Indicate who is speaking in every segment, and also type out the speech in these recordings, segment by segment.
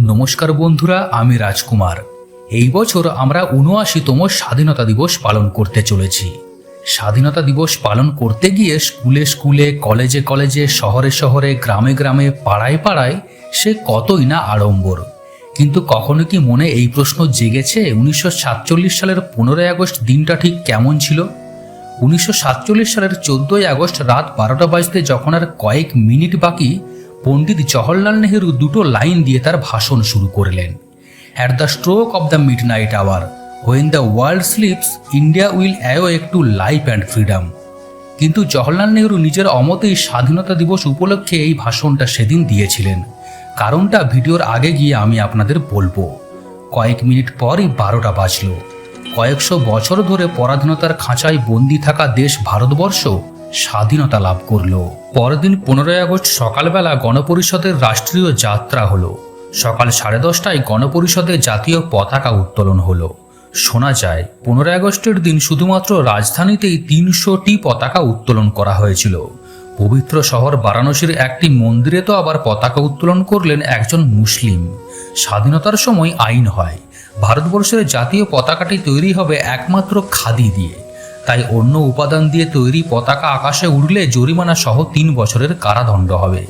Speaker 1: নমস্কার বন্ধুরা, আমি রাজকুমার। এই বছর আমরা উনআশিতম স্বাধীনতা দিবস পালন করতে চলেছি। স্বাধীনতা দিবস পালন করতে গিয়ে স্কুলে স্কুলে, কলেজে কলেজে, শহরে শহরে, গ্রামে গ্রামে, পাড়ায় পাড়ায় সে কতই না আড়ম্বর। কিন্তু কখনো কি মনে এই প্রশ্ন জেগেছে উনিশশো সাতচল্লিশ সালের পনেরোই আগস্ট দিনটা ঠিক কেমন ছিল? উনিশশো সাতচল্লিশ সালের চোদ্দই আগস্ট রাত বারোটা বাজতে যখন আর কয়েক মিনিট বাকি পণ্ডিত জওহরলাল নেহেরু দুটো লাইন দিয়ে তার ভাষণ শুরু করলেন। At the stroke of the midnight hour when the world sleeps India will awake to life and freedom কিন্তু জওহরলাল নেহরু নিজের অমতেই স্বাধীনতা দিবস উপলক্ষে এই ভাষণটা সেদিন দিয়েছিলেন। কারণটা ভিডিওর আগে গিয়ে আমি আপনাদের বলব। কয়েক মিনিট পরই বারোটা বাজলো। কয়েকশো বছর ধরে পরাধীনতার খাঁচায় বন্দি থাকা দেশ ভারতবর্ষ স্বাধীনতা লাভ করল। দিন পনেরোই আগস্ট সকালবেলা গণপরিষদের রাষ্ট্রীয় যাত্রা হলো। সকাল সাড়ে দশটায় গণপরিষদে জাতীয় পতাকা উত্তোলন হলো। শোনা যায়, পনেরোই আগস্টের দিন শুধুমাত্র রাজধানীতেই তিনশোটি পতাকা উত্তোলন করা হয়েছিল। পবিত্র শহর বারাণসীর একটি মন্দিরে তো আবার পতাকা উত্তোলন করলেন একজন মুসলিম। স্বাধীনতার সময় আইন হয়। ভারতবর্ষের জাতীয় পতাকাটি তৈরি হবে একমাত্র খাদি দিয়ে। তাই অন্য উপাদান দিয়ে তৈরি পতাকা আকাশে উড়লে জরিমানা সহ তিন বছরের কারাদণ্ড হবে।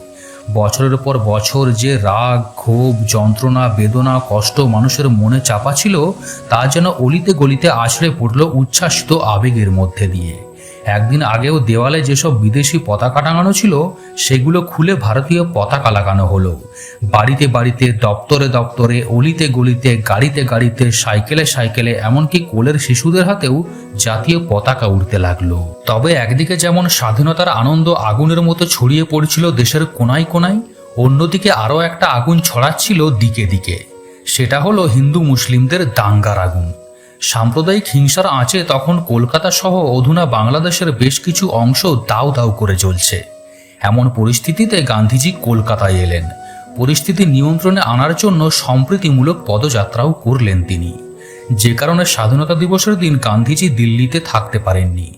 Speaker 1: বছরের পর বছর যে রাগ, ক্ষোভ, যন্ত্রণা, বেদনা, কষ্ট মানুষের মনে চাপা ছিল, তা যেন অলিতে গলিতে আছড়ে পড়ল উচ্ছ্বাসিত আবেগের মধ্যে দিয়ে। একদিন আগেও দেওয়ালে যেসব বিদেশি পতাকা টাঙানো ছিল, সেগুলো খুলে ভারতীয় পতাকা লাগানো হলো। বাড়িতে বাড়িতে, দপ্তরে দপ্তরে, অলিতে গলিতে, গাড়িতে গাড়িতে, সাইকেলে সাইকেলে, এমনকি কোলের শিশুদের হাতেও জাতীয় পতাকা উড়তে লাগল। তবে একদিকে যেমন স্বাধীনতার আনন্দ আগুনের মতো ছড়িয়ে পড়ছিল দেশের কোনায় কোনায়, অন্যদিকে আরও একটা আগুন ছড়াচ্ছিল দিকে দিকে। সেটা হলো হিন্দু মুসলিমদের দাঙ্গার আগুন। সাম্প্রদায়িক হিংসার আঁচে তখন কলকাতা সহ অধুনা বাংলাদেশের বেশ কিছু অংশ দাউ দাউ করে চলছে এমন পরিস্থিতিতে গান্ধীজি কলকাতায় এলেন। পরিস্থিতি নিয়ন্ত্রণে আনার জন্য সম্প্রীতিমূলক পদযাত্রাও করলেন তিনি। যে কারণে স্বাধীনতা দিবসের দিন গান্ধীজি দিল্লিতে থাকতে পারেননি।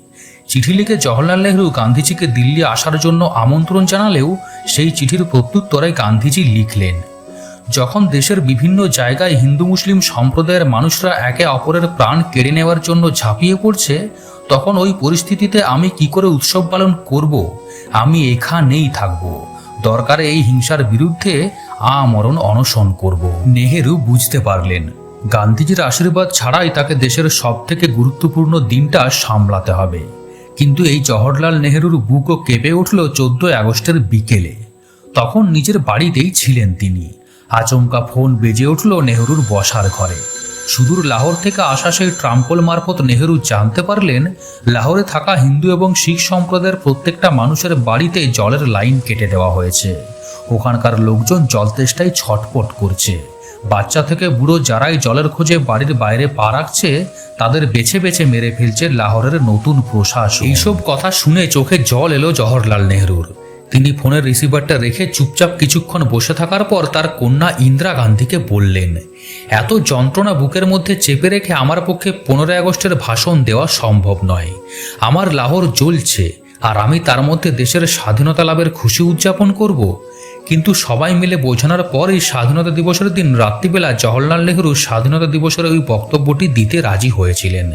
Speaker 1: চিঠি লিখে জওহরলাল নেহরু গান্ধীজিকে দিল্লি আসার জন্য আমন্ত্রণ জানালেও সেই চিঠির প্রত্যুত্তরে গান্ধীজি লিখলেন যখন দেশের বিভিন্ন জায়গায় হিন্দু মুসলিম সম্প্রদায়ের মানুষরা একে অপরের প্রাণ কেড়ে নেওয়ার জন্য ঝাঁপিয়ে পড়ছে, তখন ওই পরিস্থিতিতে আমি কি করে উৎসব পালন করব? আমি এখানেই থাকব। দরকারে এই হিংসার বিরুদ্ধে আমরণ অনশন করব। নেহেরু বুঝতে পারলেন, গান্ধীজির আশীর্বাদ ছাড়াই তাকে দেশের সবথেকে গুরুত্বপূর্ণ দিনটা সামলাতে হবে। কিন্তু এই জওহরলাল নেহেরুর বুকও কেঁপে উঠল চোদ্দই আগস্টের বিকেলে। তখন নিজের বাড়িতেই ছিলেন তিনি। আচমকা ফোন বেজে উঠল নেহরুর বসার ঘরে। সুদূর লাহোর থেকে আসা সেই ট্রাম্পল মারফত নেহরু জানতে পারলেন, লাহোরে থাকা হিন্দু এবং শিখ সম্প্রদায়ের প্রত্যেকটা মানুষের বাড়িতে জলের লাইন কেটে দেওয়া হয়েছে। ওখানকার লোকজন জল তেষ্টায় ছটপট করছে। বাচ্চা থেকে বুড়ো যারাই জলের খোঁজে বাড়ির বাইরে পা রাখছে, তাদের বেছে বেছে মেরে ফেলছে লাহোরের নতুন প্রশাসন। এইসব কথা শুনে চোখে জল এলো জওহরলাল নেহরুর। তিনি ফোনের রিসিভারটা রেখে চুপচাপ কিছুক্ষণ বসে থাকার পর তার কন্যা ইন্দিরা গান্ধীকে বললেন, এত যন্ত্রণা বুকের মধ্যে চেপে রেখে আমার পক্ষে পনেরোই আগস্টের ভাষণ দেওয়া সম্ভব নয়। আমার লাহোর জ্বলছে, আর আমি তার মধ্যে দেশের স্বাধীনতা লাভের খুশি উদযাপন করব। কিন্তু সবাই মিলে বোঝানোর পরই স্বাধীনতা দিবসের দিন রাত্রিবেলা জওহরলাল নেহরু স্বাধীনতা দিবসের ওই বক্তব্যটি দিতে রাজি হয়েছিলেন।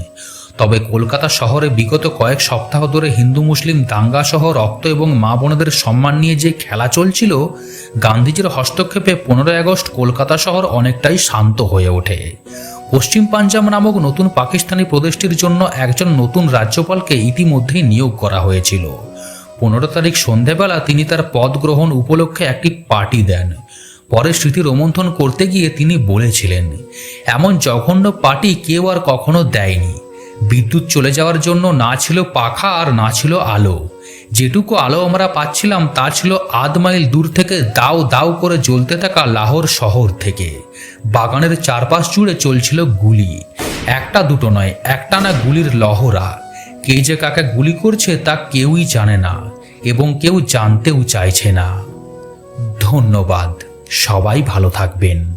Speaker 1: তবে কলকাতা শহরে বিগত কয়েক সপ্তাহ ধরে হিন্দু, মুসলিম, দাঙ্গা সহ রক্ত এবং মা বোনদের সম্মান নিয়ে যে খেলা চলছিল, গান্ধীজির হস্তক্ষেপে পনেরোই আগস্ট কলকাতা শহর অনেকটাই শান্ত হয়ে ওঠে। পশ্চিম পাঞ্জাব নামক নতুন পাকিস্তানি প্রদেশটির জন্য একজন নতুন রাজ্যপালকে ইতিমধ্যেই নিয়োগ করা হয়েছিল। পনেরো তারিখ সন্ধেবেলা তিনি তার পদ গ্রহণ উপলক্ষে একটি পার্টি দেন। পরে স্মৃতি রোমন্থন করতে গিয়ে তিনি বলেছিলেন, এমন জঘন্য পার্টি কেউ আর কখনো দেয়নি। বিদ্যুৎ চলে যাওয়ার জন্য না ছিল পাখা আর না ছিল আলো। যেটুকু আলো আমরা পাচ্ছিলাম, তা ছিল আধ মাইল দূর থেকে দাও দাও করে জ্বলতে থাকা লাহোর শহর থেকে। বাগানের চারপাশ জুড়ে চলছিল গুলি। একটা দুটো নয়, একটা না গুলির লহরা। কে যে কাকে গুলি করছে তা কেউই জানে না এবং কেউ জানতেও চাইছে না। ধন্যবাদ, সবাই ভালো থাকবেন।